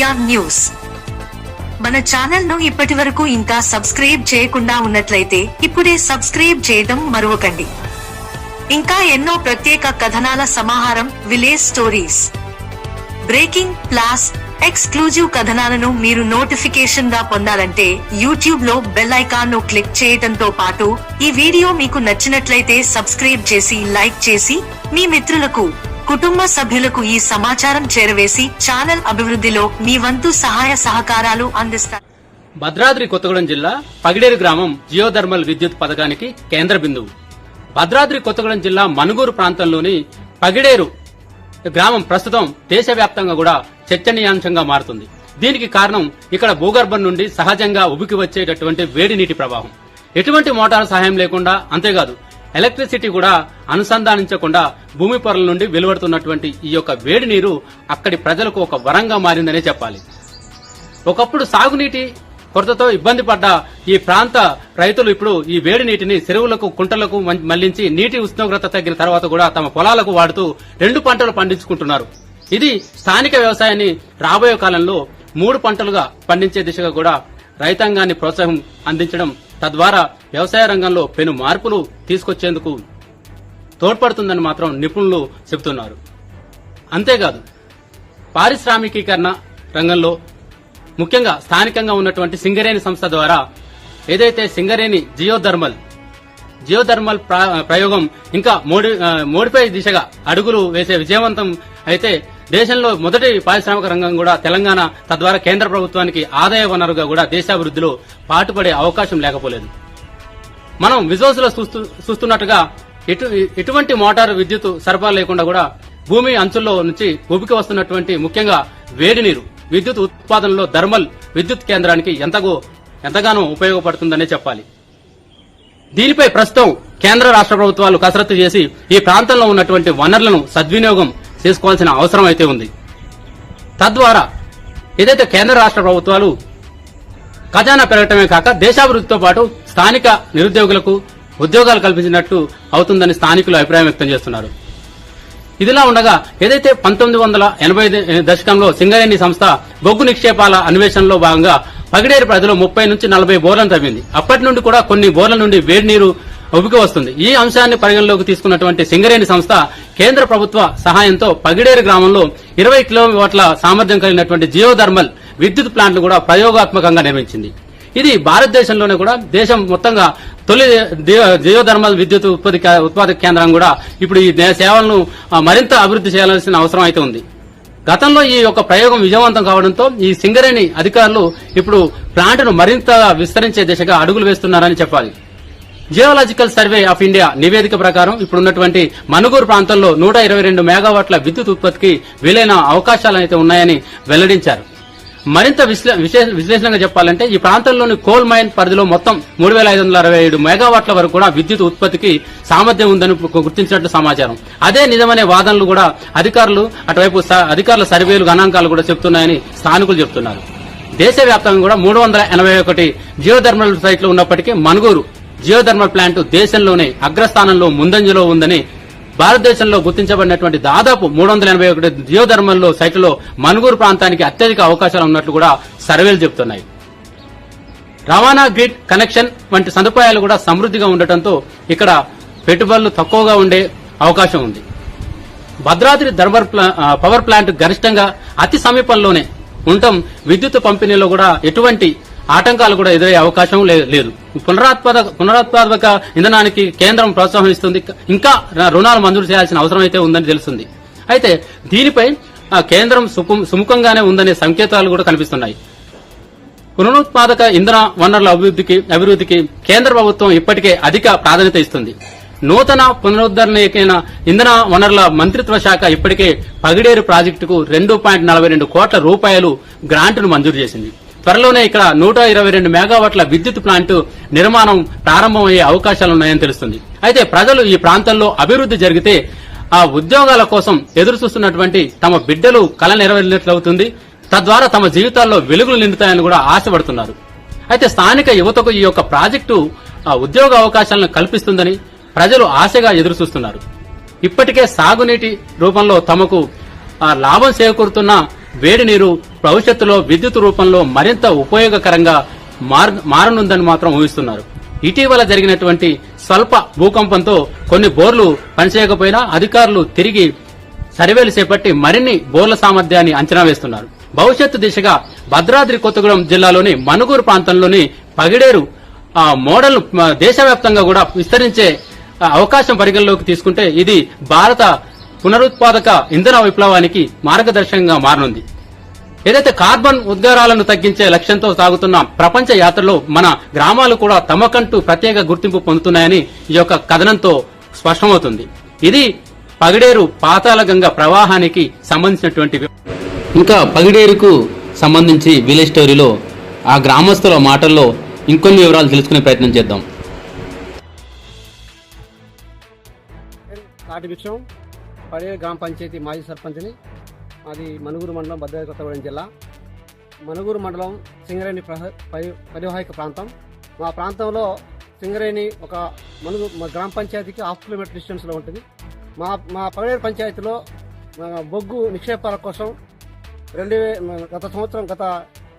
India news. మన ఛానల్ను ఇప్పటి వరకు ఇంకా సబ్స్క్రైబ్ చేయకుండా ఉన్నట్లయితే ఇప్పుడే సబ్స్క్రైబ్ చేయడం మరువకండి. ఇంకా ఎన్నో ప్రత్యేక కథనాల సమాహారం village stories. Breaking plus exclusive కథనాలను మీరు నోటిఫికేషన్గా పొందాలంటే యూట్యూబ్లో బెల్ ఐకాన్ను క్లిక్ చేయడంతో పాటు ఈ వీడియో మీకు నచ్చినట్లయితే సబ్స్క్రైబ్ చేసి లైక్ చేసి మీ మిత్రులకు కుటుంబ సభ్యులకు ఈ సమాచారం చేరవేసి ఛానల్ అభివృద్ధిలో మీ వంతు సహాయ సహకారాలు అందిస్తారు. భద్రాద్రి కొత్తగూడెం జిల్లా పగిడేరు గ్రామం జియోథర్మల్ విద్యుత్ పథకానికి కేంద్ర బిందువు. భద్రాద్రి కొత్తగూడెం జిల్లా మనుగూరు ప్రాంతంలోని పగిడేరు గ్రామం ప్రస్తుతం దేశవ్యాప్తంగా కూడా చర్చనీయాంశంగా మారుతుంది. దీనికి కారణం ఇక్కడ భూగర్భం నుండి సహజంగా ఉబికి వచ్చేటటువంటి వేడి నీటి ప్రవాహం. ఎటువంటి మోటార్ సహాయం లేకుండా అంతేకాదు ఎలక్ట్రిసిటీ కూడా అనుసంధానించకుండా భూమి పొరల నుండి వెలువడుతున్నటువంటి ఈ యొక్క వేడి నీరు అక్కడి ప్రజలకు ఒక వరంగా మారిందనే చెప్పాలి. ఒకప్పుడు సాగునీటి కొరతతో ఇబ్బంది పడ్డ ఈ ప్రాంత రైతులు ఇప్పుడు ఈ వేడి నీటిని చెరువులకు కుంటలకు మం- మళ్ళించి నీటి ఉష్ణోగ్రత తగ్గిన తర్వాత కూడా తమ పొలాలకు వాడుతూ రెండు పంటలు పండించుకుంటున్నారు. ఇది స్థానిక వ్యవసాయాన్ని రాబోయే కాలంలో మూడు పంటలుగా పండించే దిశగా కూడా రైతాంగాన్ని ప్రోత్సాహం అందించడం తద్వారా వ్యవసాయ రంగంలో పెను మార్పులు తీసుకొచ్చేందుకు తోడ్పడుతుందని మాత్రం నిపుణులు చెబుతున్నారు. అంతేకాదు పారిశ్రామికీకరణ రంగంలో ముఖ్యంగా స్థానికంగా ఉన్నటువంటి సింగరేణి సంస్థ ద్వారా ఏదైతే సింగరేణి జియోధర్మల్ జియోధర్మల్ ప్రయోగం ఇంకా మోడి మోడిఫై దిశగా అడుగులు వేసే విజయవంతం అయితే దేశంలో మొదటి పారిశ్రామిక రంగం కూడా తెలంగాణ తద్వారా కేంద్ర ప్రభుత్వానికి ఆదాయ వనరుగా కూడా దేశాభివృద్ధిలో పాటుపడే అవకాశం లేకపోలేదు. మనం విజువల్స్లో చూస్తూ చూస్తున్నట్టుగా ఎటు ఎటువంటి మోటార్ విద్యుత్ సరఫరా లేకుండా కూడా భూమి అంచుల్లో నుంచి ఉబికి వస్తున్నటువంటి ముఖ్యంగా వేడి నీరు విద్యుత్ ఉత్పాదనలో థర్మల్ విద్యుత్ కేంద్రానికి ఎంతగో ఎంతగానో ఉపయోగపడుతుందనే చెప్పాలి. దీనిపై ప్రస్తుతం కేంద్ర రాష్ట్ర ప్రభుత్వాలు కసరత్తు చేసి ఈ ప్రాంతంలో ఉన్నటువంటి వనరులను సద్వినియోగం చేసుకోవాల్సిన అవసరం అయితే ఉంది. తద్వారా ఏదైతే కేంద్ర రాష్ట్ర ప్రభుత్వాలు ఖజానా పెరగటమే కాక దేశాభివృద్ధితో పాటు స్థానిక నిరుద్యోగులకు ఉద్యోగాలు కల్పించినట్టు అవుతుందని స్థానికులు అభిప్రాయం వ్యక్తం చేస్తున్నారు. ఇదిలా ఉండగా ఏదైతే పంతొమ్మిది వందల ఎనభై దశకంలో సింగరేణి సంస్థ బొగ్గు నిక్షేపాల అన్వేషణలో భాగంగా పగిడేరు ప్రజలు ముప్పై నుంచి నలభై బోర్లను తవ్వింది. అప్పటి నుండి కూడా కొన్ని బోర్ల నుండి వేడి నీరు ఒప్పుక వస్తుంది. ఈ అంశాన్ని పరిగణలోకి తీసుకున్నటువంటి సింగరేణి సంస్థ కేంద్ర ప్రభుత్వ సహాయంతో పగిడేరు గ్రామంలో ఇరవై కిలోమీటర్ల సామర్థ్యం కలిగినటువంటి జియోథర్మల్ విద్యుత్ ప్లాంట్లు కూడా ప్రయోగాత్మకంగా నిర్మించింది. ఇది భారతదేశంలోనే కూడా దేశం మొత్తంగా తొలి జియో- జియోథర్మల్ విద్యుత్ ఉత్పత్తి ఉత్పాదక కేంద్రం కూడా ఇప్పుడు ఈ దే- సేవలను మరింత అభివృద్ధి చేయాల్సిన అవసరం అయితే ఉంది. గతంలో ఈ యొక్క ప్రయోగం విజయవంతం కావడంతో ఈ సింగరేణి అధికారులు ఇప్పుడు ప్లాంట్ను మరింత విస్తరించే దిశగా అడుగులు వేస్తున్నారని చెప్పాలి. జియోలాజికల్ సర్వే ఆఫ్ ఇండియా నివేదిక ప్రకారం ఇప్పుడున్నటువంటి మనుగూరు ప్రాంతంలో నూట ఇరవై రెండు మెగావాట్ల విద్యుత్ ఉత్పత్తికి వీలైన అవకాశాలు అయితే ఉన్నాయని వెల్లడించారు. మరింత విశ్లే- విశ్లేషణగా చెప్పాలంటే ఈ ప్రాంతంలోని కోల్ మైన్ పరిధిలో మొత్తం మూడు వేల ఐదు వందల అరవై ఏడు మెగావాట్ల వరకు కూడా విద్యుత్ ఉత్పత్తికి సామర్థ్యం ఉందని గుర్తించినట్లు గుర్తించినట్టు సమాచారం. అదే నిజమనే వాదనలు కూడా అధికారులు అటువైపు స- అధికారుల సర్వేలు గణాంకాలు కూడా చెప్తున్నాయని స్థానికులు చెబుతున్నారు దేశవ్యాప్తంగా కూడా మూడు వందల ఎనభై ఒకటి జియోథర్మల్ సైట్లు ఉన్నప్పటికీ మనుగూరు జియోథర్మల్ ప్లాంట్ దేశంలోనే అగ్రస్థానంలో ముందంజలో ఉందని భారతదేశంలో గుర్తించబడినటువంటి దాదాపు మూడు వందల ఎనభై ఒకటి జియోధర్మల్లో సైట్లో మనుగూరు ప్రాంతానికి అత్యధిక అవకాశాలు ఉన్నట్లు కూడా సర్వేలు చెబుతున్నాయి. రవాణా గ్రిడ్ కనెక్షన్ వంటి సదుపాయాలు కూడా సమృద్ధిగా ఉండటంతో ఇక్కడ పెట్టుబడులు తక్కువగా ఉండే అవకాశం ఉంది. భద్రాద్రి ధర్మర్ పవర్ ప్లాంట్ గరిష్టంగా అతి సమీపంలోనే ఉండటం విద్యుత్ పంపిణీలో కూడా ఎటువంటి ఆటంకాలు కూడా ఎదురయ్యే అవకాశం లే- లేదు. పునరుత్పాదక పునరుత్పాదక ఇంధనానికి కేంద్రం ప్రోత్సాహం ఇస్తుంది ఇంకా రుణాలు మంజూరు చేయాల్సిన అవసరం అయితే ఉందని తెలుస్తుంది. అయితే దీనిపై ఆ, కేంద్రం సుముఖంగానే ఉందనే సంకేతాలు కూడా కనిపిస్తున్నాయి. పునరుత్పాదక ఇంధన వనరుల అభివృద్ధికి అభివృద్ధికి కేంద్ర ప్రభుత్వం ఇప్పటికే అధిక ప్రాధాన్యత ఇస్తుంది. నూతన పునరుద్ధరణకైన ఇంధన వనరుల మంత్రిత్వ శాఖ ఇప్పటికే పగిడేరు ప్రాజెక్టుకు రెండు పాయింట్ నలభై రెండు కోట్ల రూపాయలు గ్రాంటును మంజూరు చేసింది. త్వరలోనే ఇక్కడ నూట ఇరవై రెండు మెగావాట్ల విద్యుత్ ప్లాంట్ నిర్మాణం ప్రారంభమయ్యే అవకాశాలున్నాయని తెలుస్తుంది. అయితే ప్రజలు ఈ ప్రాంతంలో అభివృద్ధి జరిగితే ఆ ఉద్యోగాల కోసం ఎదురు చూస్తున్నటువంటి తమ బిడ్డలు కళ నెరవేరినట్లవుతుంది. తద్వారా తమ జీవితాల్లో వెలుగులు నిండుతాయని కూడా ఆశపడుతున్నారు. అయితే స్థానిక యువతకు ఈ యొక్క ప్రాజెక్టు ఆ ఉద్యోగ అవకాశాలను కల్పిస్తుందని ప్రజలు ఆశగా ఎదురు చూస్తున్నారు ఇప్పటికే సాగునీటి రూపంలో తమకు లాభం చేకూరుతున్న వేడి నీరు భవిష్యత్తులో విద్యుత్ రూపంలో మరింత ఉపయోగకరంగా మారనుందని మాత్రం ఊహిస్తున్నారు. ఇటీవల జరిగినటువంటి స్వల్ప భూకంపంతో కొన్ని బోర్లు పనిచేయకపోయినా అధికారులు తిరిగి సర్వేలు చేపట్టి మరిన్ని బోర్ల సామర్థ్యాన్ని అంచనా వేస్తున్నారు. భవిష్యత్తు దిశగా భద్రాద్రి కొత్తగూడెం జిల్లాలోని మనుగూరు ప్రాంతంలోని పగిడేరు ఆ, మోడల్ దేశవ్యాప్తంగా కూడా విస్తరించే అవకాశం పరిగణలోకి తీసుకుంటే ఇది భారత పునరుత్పాదక ఇంధన విప్లవానికి మార్గదర్శకంగా మారనుంది. ఏదైతే కార్బన్ ఉద్గారాలను తగ్గించే లక్ష్యంతో సాగుతున్న ప్రపంచ యాత్రలో మన గ్రామాలు కూడా తమకంటూ ప్రత్యేక గుర్తింపు పొందుతున్నాయని ఈ యొక్క కథనంతో స్పష్టమవుతుంది. ఇది పగిడేరు పాతాళగంగ ప్రవాహానికి సంబంధించినటువంటి ఇంకా పగిడేరుకు సంబంధించి విలేజ్ స్టోరీలో ఆ గ్రామస్తుల మాటల్లో ఇంకొన్ని వివరాలు తెలుసుకునే ప్రయత్నం చేద్దాం. పడే గ్రామ పంచాయతీ మాజీ సర్పంచ్ని అది మనుగురు మండలం భద్రాద్రి కొత్తగూడెం జిల్లా. మనుగురు మండలం సింగరేణి ప్రహ- పరివాహిక ప్రాంతం. మా ప్రాంతంలో సింగరేణి ఒక మనుగు మా గ్రామ పంచాయతీకి హాఫ్ కిలోమీటర్ డిస్టెన్స్లో ఉంటుంది. మా మా పగడేరు పంచాయతీలో బొగ్గు నిక్షేపాల కోసం రెండు గత సంవత్సరం గత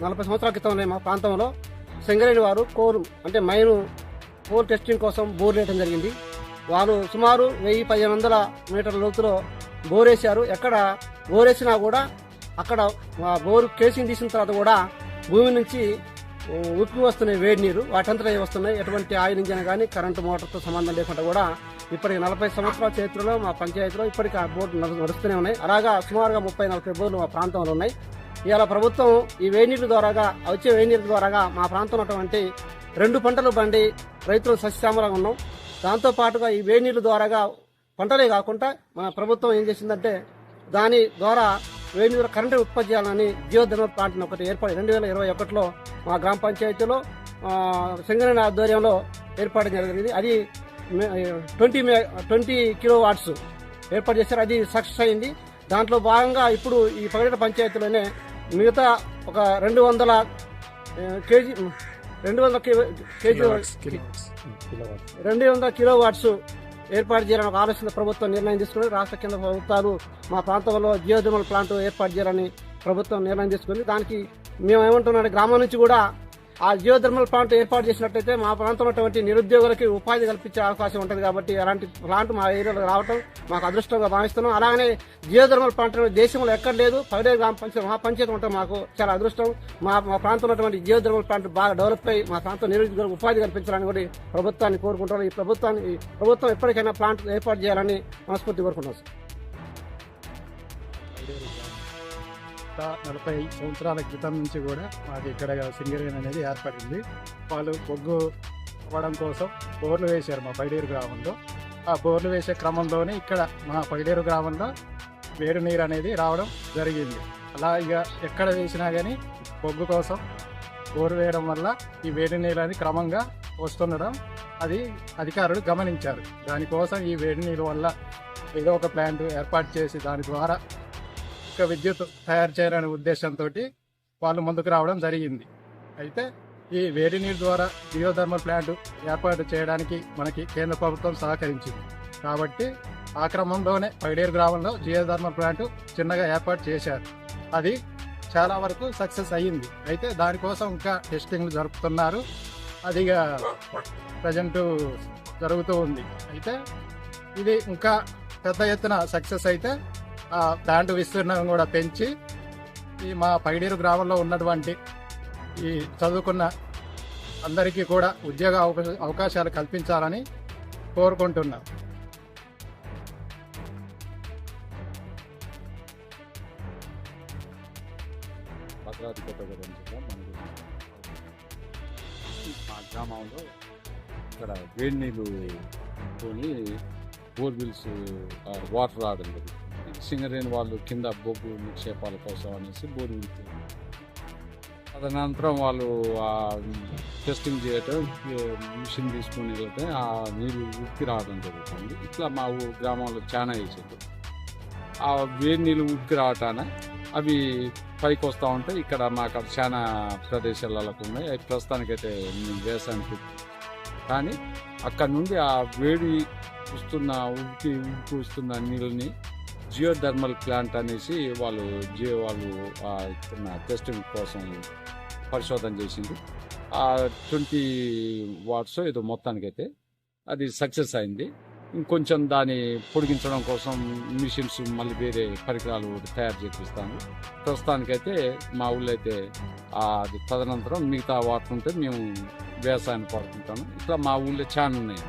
నలభై సంవత్సరాల క్రితం మా ప్రాంతంలో సింగరేణి వారు కోరు అంటే మైను కోర్ టెస్టింగ్ కోసం బోర్ వేయడం జరిగింది. వాళ్ళు సుమారు వెయ్యి పదిహేను వందల మీటర్ల లోతులో బోరేశారు. ఎక్కడ బోరేసినా కూడా అక్కడ బోరు కేసింగ్ తీసిన తర్వాత కూడా భూమి నుంచి ఉక్కి వస్తున్నాయి వేడి నీరు వాటంతటా వస్తున్నాయి. ఎటువంటి ఆయిల్ ఇంజన్ కానీ కరెంటు మోటార్తో సంబంధం లేకుండా కూడా ఇప్పటికి నలభై సంవత్సరాల చరిత్రలో మా పంచాయతీలో ఇప్పటికి ఆ బోర్డు నడుస్తూనే ఉన్నాయి. అలాగా సుమారుగా ముప్పై నలభై బోర్లు మా ప్రాంతంలో ఉన్నాయి. ఇవాళ ప్రభుత్వం ఈ వేడి నీళ్ళ ద్వారాగా వచ్చే వేడి నీళ్ళ ద్వారాగా మా ప్రాంతంలో ఉన్నటువంటి రెండు పంటలు బండి రైతులు సస్యశ్యామలంగా ఉన్నాం. దాంతో పాటుగా ఈ వేడి నీళ్ళ ద్వారాగా పంటలే కాకుండా మన ప్రభుత్వం ఏం చేసిందంటే దాని ద్వారా వేడి నీరు కరెంటు ఉత్పత్తి చేయాలని జీవోధర్మ ప్లాంట్ ఒకటి ఏర్పాటు రెండు వేల ఇరవై ఒకటిలో మా గ్రామ పంచాయతీలో సింగరేణ ఆధ్వర్యంలో ఏర్పాటు జరిగింది. అది ట్వంటీ మే ట్వంటీ కిలో వాట్స్ ఏర్పాటు చేశారు. అది సక్సెస్ అయింది. దాంట్లో భాగంగా ఇప్పుడు ఈ పగడ పంచాయతీలోనే మిగతా ఒక రెండు వందల కేజీ రెండు వందల కేజీ రెండు వందల కిలో వాట్స్ ఏర్పాటు చేయాలని ఒక ఆలోచన ప్రభుత్వం నిర్ణయం తీసుకుని రాష్ట్ర కేంద్ర ప్రభుత్వాలు మా ప్రాంతంలో జియోధర్మల్ ప్లాంట్ ఏర్పాటు చేయాలని ప్రభుత్వం నిర్ణయం తీసుకుంది. దానికి మేము ఏమంటున్నాం గ్రామం నుంచి కూడా ఆ జియోథర్మల్ ప్లాంట్ ఏర్పాటు చేసినట్టయితే మా ప్రాంతంలో ఉన్నటువంటి నిరుద్యోగులకి ఉపాధి కల్పించే అవకాశం ఉంటుంది కాబట్టి అలాంటి ప్లాంట్ మా ఏరియాలో రావటం మాకు అదృష్టంగా భావిస్తున్నాం. అలాగనే జియోథర్మల్ ప్లాంట్ దేశంలో ఎక్కడ లేదు. పగడే గ్రామ పంచాయతీ మా పంచాయతీ ఉండటం మాకు చాలా అదృష్టం. మా మా ప్రాంతంలో ఉన్నటువంటి జియోధర్మల్ ప్లాంట్ బాగా డెవలప్ అయ్యి మా ప్రాంతం నిరుద్యోగులకు ఉపాధి కల్పించాలని కూడా ప్రభుత్వాన్ని కోరుకుంటున్నాం ఈ ప్రభుత్వాన్ని ప్రభుత్వం ఎప్పటికైనా ప్లాంట్ ఏర్పాటు చేయాలని మనస్ఫూర్తి కోరుకుంటున్నాం సార్. గత నలభై సంవత్సరాల క్రితం నుంచి కూడా మాకు ఇక్కడ సింగరేణి అనేది ఏర్పడింది. వాళ్ళు బొగ్గు అవ్వడం కోసం బోర్లు వేశారు మా పైడేరు గ్రామంలో. ఆ బోర్లు వేసే క్రమంలోనే ఇక్కడ మా పైడేరు గ్రామంలో వేడి నీరు అనేది రావడం జరిగింది. అలా ఇక ఎక్కడ వేసినా కానీ బొగ్గు కోసం బోరు వేయడం వల్ల ఈ వేడి నీరు అనేది క్రమంగా వస్తుండడం అది అధికారులు గమనించారు. దానికోసం ఈ వేడి నీరు వల్ల ఏదో ఒక ప్లాంట్ ఏర్పాటు చేసి దాని ద్వారా ఒక విద్యుత్ తయారు చేయాలనే ఉద్దేశంతో వాళ్ళు ముందుకు రావడం జరిగింది. అయితే ఈ వేడి నీరు ద్వారా జియోథర్మల్ ప్లాంట్ ఏర్పాటు చేయడానికి మనకి కేంద్ర ప్రభుత్వం సహకరించింది. కాబట్టి ఆ క్రమంలోనే పైడేరు గ్రామంలో జియోథర్మల్ ప్లాంట్ చిన్నగా ఏర్పాటు చేశారు. అది చాలా వరకు సక్సెస్ అయ్యింది. అయితే దానికోసం ఇంకా టెస్టింగ్లు జరుపుతున్నారు. అదిగా ప్రజెంట్ జరుగుతూ ఉంది. అయితే ఇది ఇంకా పెద్ద ఎత్తున సక్సెస్ అయితే ప్లాంట్ విస్తీర్ణం కూడా పెంచి ఈ మా పైడేరు గ్రామంలో ఉన్నటువంటి ఈ చదువుకున్న అందరికీ కూడా ఉద్యోగ అవకా- అవకాశాలు కల్పించాలని కోరుకుంటున్నాను భద్రాద్రి కొత్తగూడెం జిల్లా మా గ్రామంలో ఇక్కడ వేడి నీళ్ళు తోని బోర్విల్స్ వాటర్ రావడం జరుగుతుంది సింగరేణి వాళ్ళు కింద బొగ్గు నిక్షేపాల కోసం అనేసి బోర్విల్ తదనంతరం వాళ్ళు టెస్టింగ్ చేయటం మిషన్ తీసుకుని వెళ్తే ఆ నీళ్ళు ఉక్కి రావడం జరుగుతుంది. ఇట్లా మా ఊరు గ్రామంలో చాలా వేసేది ఆ వేడి నీళ్ళు ఉక్కి రావటాన అవి పైకి వస్తూ ఉంటాయి ఇక్కడ మాకు చాలా ప్రదేశాలలో ఉన్నాయి. అవి ప్రస్తుతానికైతే మేము వేసాను కానీ అక్కడ నుండి ఆ వేడి వస్తున్న ఉడికి ఉడికి వస్తున్న నీళ్ళని జియో థర్మల్ ప్లాంట్ అనేసి వాళ్ళు జియో వాళ్ళు టెస్టింగ్ కోసం పరిశోధన చేసింది. ఆ ట్వంటీ వాట్స్ ఏదో మొత్తానికైతే అది సక్సెస్ అయింది. ఇంకొంచెం దాన్ని పొడిగించడం కోసం మిషన్స్ మళ్ళీ వేరే పరికరాలు తయారు చేపిస్తాను ప్రస్తుతానికైతే మా ఊళ్ళో అయితే అది తదనంతరం మిగతా వాటర్ ఉంటే మేము వ్యవసాయాన్ని పడుతుంటాము ఇట్లా మా ఊళ్ళో చాలా ఉన్నాయి.